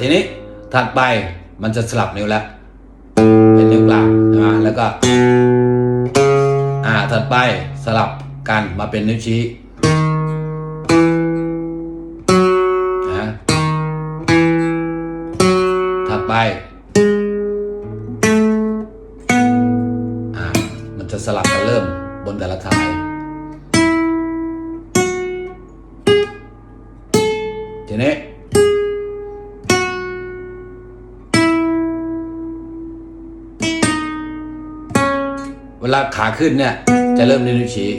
ทีนี้ถัดไปมันจะสลับนิ้วแล้ว เป็นนิ้วกลางใช่ไหมแล้วก็อ่าถัดไปสลับกันมาเป็นนิ้วชี้นะถัดไปอ่ามันจะสลับกันเริ่มบนแต่ละสายทีนี้ เวลาขาขึ้นเนี่ย จะเริ่มนิ้วชี้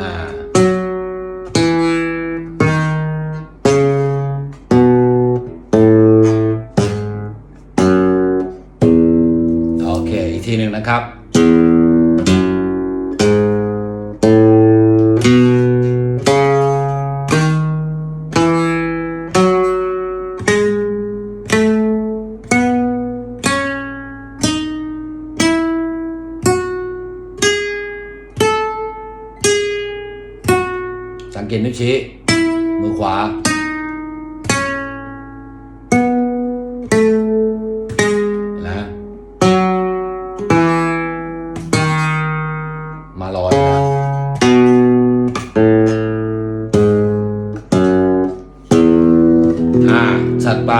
อ่าโอเค อีกทีหนึ่งนะครับ สังเกตนิ้วชี้ มือขวา นะมาลอยนะอ่าถัดไป